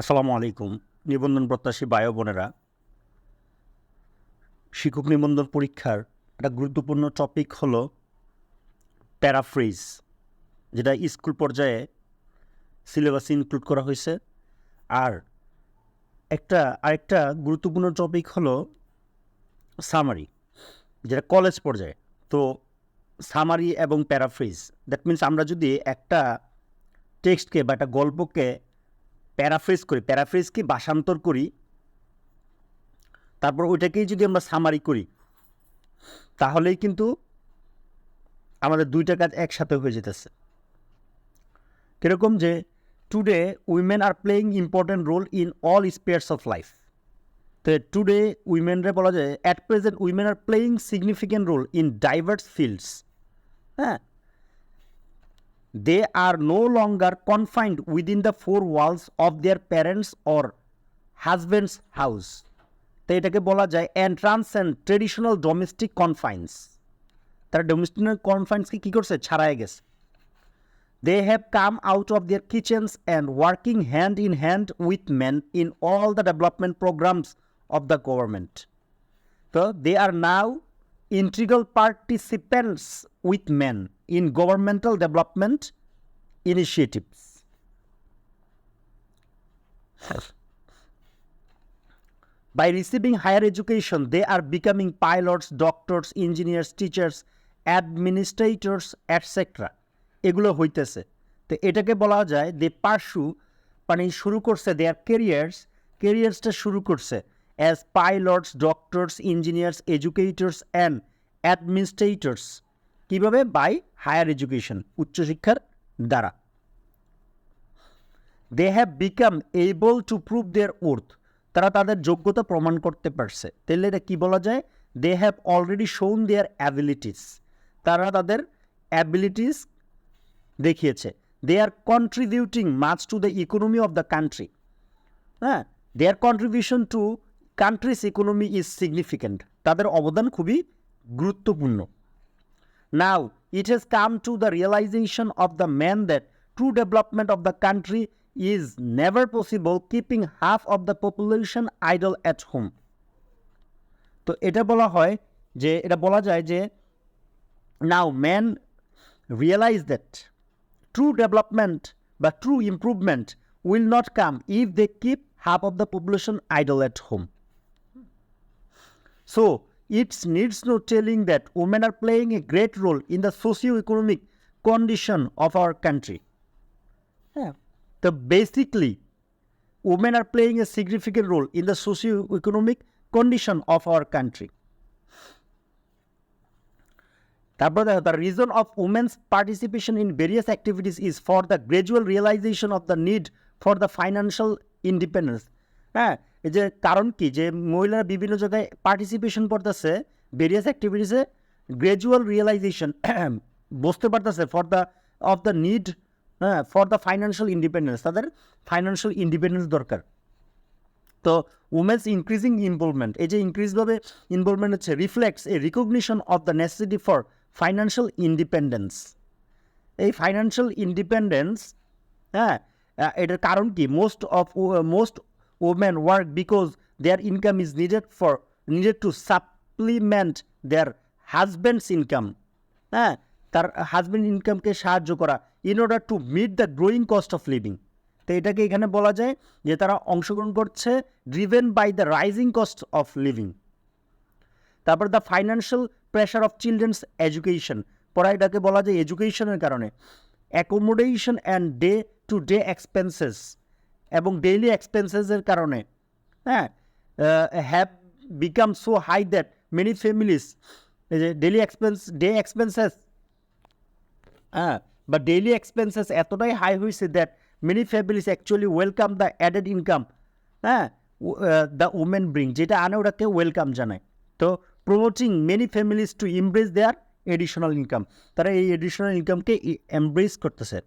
আসসালামু আলাইকুম। নিবন্ধন প্রত্যাশী বায়ো বোনেরা, শিক্ষক নিবন্ধন পরীক্ষার একটা গুরুত্বপূর্ণ টপিক হলো প্যারাফ্রিজ যেটা স্কুল পর্যায়ে সিলেবাসে ইনক্লুড করা হয়েছে। আর একটা, আরেকটা গুরুত্বপূর্ণ টপিক হলো সামারি যেটা কলেজ পর্যায়ে। তো সামারি এবং প্যারাফ্রিজ দ্যাট মিন্স আমরা যদি একটা টেক্সটকে বা একটা গল্পকে প্যারাফ্রেজ করি প্যারাফ্রেজ কি ভাষান্তর করি, তারপর ওইটাকেই যদি আমরা সামারি করি, তাহলেই কিন্তু আমাদের দুইটা কাজ একসাথে হয়ে যেতেছে। কীরকম যে today women are playing important role in all spheres of life তো টুডে উইমেনরা বলা যায় at present women are playing significant role in diverse fields হ্যাঁ? They are no longer confined within the four walls of their parents or husband's house তো এটাকে বলা যায় entrance and traditional domestic confines তারা domestic কনফাইন্সকে কী করছে? ছাড়াই গেছে। They have come out of their kitchens and working hand in hand with men in all the development programmes of the government So they are now integral participants with man in governmental development initiatives by receiving higher education they are becoming pilots doctors engineers teachers administrators et cetera এগুলো হইতেছে। তো এটাকে বলা যায় দে পার্শু মানে শুরু করছে দে দেয়ার carriers ক্যারিয়ার্সটা শুরু করছে। As pilots doctors engineers educators and administrators কীভাবে? বাই হায়ার এডুকেশন উচ্চশিক্ষার দ্বারা। They have become able to prove their worth তারা তাদের যোগ্যতা প্রমাণ করতে পারছে। তাহলে এটা কী বলা যায়? দে হ্যাভ অলরেডি শোন দেয়ার অ্যাবিলিটিস তারা তাদের অ্যাবিলিটিস দেখিয়েছে। They are contributing much to the economy of the country হ্যাঁ? Their contribution to country's economy is significant তাদের অবদান খুবই গুরুত্বপূর্ণ। Now it has come to the realization of the man that true development of the country is never possible keeping half of the population idle at home তো এটা বলা হয় যে, এটা বলা যায় যে now man realize that true development বা true improvement will not come if they keep half of the population idle at home. So, it needs no telling that women are playing a great role in the socio-economic condition of our country. Yeah. So, basically, women are playing a significant role in the socio-economic condition of our country. তারপর দেখো the reason of women's participation in various activities is for the gradual realisation of the need for the financial independence হ্যাঁ এই যে কারণ কি? যে মহিলারা বিভিন্ন জায়গায় পার্টিসিপেশন করতেছে ভেরিয়াস অ্যাক্টিভিটিসে গ্রাজুয়াল রিয়েলাইজেশন বুঝতে পারতেছে for the of the need হ্যাঁ ফর দ্য ফাইন্যান্সিয়াল ইন্ডিপেন্ডেন্স তাদের ফাইন্যান্সিয়াল ইন্ডিপেন্ডেন্স দরকার। তো উমেন্স ইনক্রিজিং ইনভলভমেন্ট এই যে ইনক্রিজভাবে ইনভলভমেন্ট হচ্ছে reflects a recognition of the necessity for financial independence এই ফাইন্যান্সিয়াল ইন্ডিপেন্ডেন্স হ্যাঁ এটার কারণ কি? Most of most women work because their income is needed for needed to supplement their husband's income হ্যাঁ তার হাজব্যান্ড ইনকামকে সাহায্য করা in order to meet the growing cost of living তো এটাকে এখানে বলা যায় যে তারা অংশগ্রহণ করছে driven by the rising cost of living তারপর the financial pressure of children's education পড়া এটাকে বলা যায় এডুকেশনের কারণে। Accommodation and day to day expenses এবং ডেইলি এক্সপেন্সেসের কারণে হ্যাঁ? Have become so high that many families daily expense day expenses হ্যাঁ? বা ডেইলি এক্সপেন্সেস এতটাই হাই হয়েছে that many families actually welcome the added income হ্যাঁ? দ্য উমেন ব্রিং যেটা আনে ওটাকে ওয়েলকাম জানায়। তো promoting many families to embrace their additional income তারা এই এডিশনাল ইনকামকে এমব্রেস করতেছে।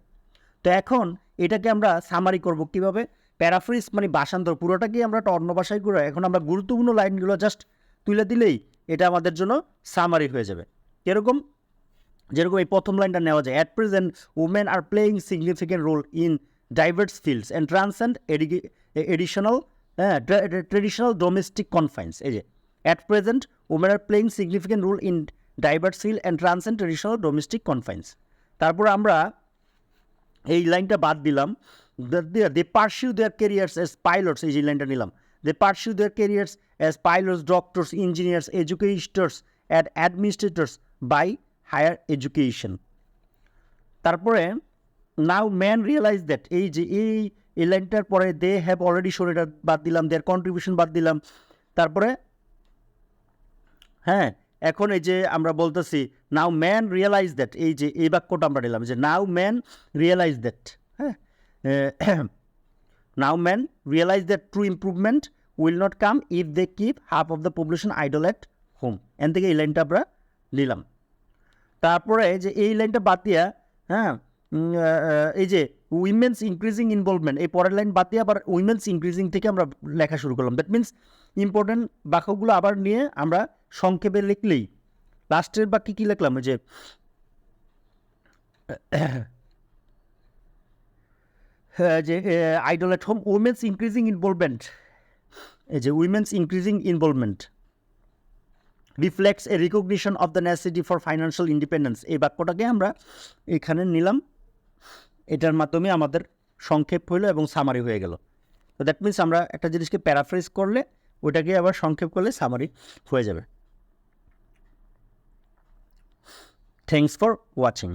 তো এখন এটাকে আমরা সামারি করব কীভাবে? প্যারাফ্রিজ মানে ভাষান্তর পুরোটাকেই আমরা একটা অন্য ভাষায় করে এখন আমরা গুরুত্বপূর্ণ লাইনগুলো জাস্ট তুলে দিলেই এটা আমাদের জন্য সামারি হয়ে যাবে। এরকম যেরকম এই প্রথম লাইনটা নেওয়া যায় at present women are playing significant role in diverse fields and transcend additional হ্যাঁ ট্রেডিশনাল ডোমেস্টিক কনফাইন্স এই যে at present women are playing significant role in diverse and transcend traditional domestic confines তারপর আমরা এই লাইনটা বাদ দিলাম। They pursue their careers as pilots এই যে লাইনটা নিলাম। They pursue their careers as pilots doctors engineers educators ad administrators by higher education তারপরে নাও ম্যান রিয়েলাইজ দ্যাট এই যে এই এই লাইনটার পরে দে হ্যাভ অলরেডি শোন এটা বাদ দিলাম দেয়ার কন্ট্রিবিউশন বাদ দিলাম। তারপরে হ্যাঁ এখন এই যে আমরা বলতেছি নাও ম্যান রিয়েলাইজ দ্যাট এই যে এই বাক্যটা আমরা নিলাম, যে নাও ম্যান রিয়েলাইজ দ্যাট হ্যাঁ now man realize that true improvement will not come if they keep half of the population idle at home এন থেকে এই লাইনটা আমরা নিলাম। তারপরে যে এই লাইনটা বাদ হ্যাঁ এই যে উইমেন্স ইনক্রিজিং ইনভলভমেন্ট এই পরের লাইন বাদ দিয়ে আবার উইমেন্স ইনক্রিজিং থেকে আমরা লেখা শুরু করলাম। দ্যাট মিন্স ইম্পর্টেন্ট বাক্যগুলো আবার নিয়ে আমরা সংক্ষেপে লিখলেই লাস্টের বাক্যে কী লিখলাম? যে যে idle at home women's increasing involvement এই যে women's increasing involvement reflects a recognition of the necessity for financial independence এই বাক্যটাকে আমরা এখানে নিলাম। এটার মাধ্যমে আমাদের সংক্ষেপ হইল এবং সামারি হয়ে গেল। তো দ্যাট মিন্স আমরা একটা জিনিসকে প্যারাফ্রেজ করলে ওইটাকে আবার সংক্ষেপ করলে সামারি হয়ে যাবে। Thanks for watching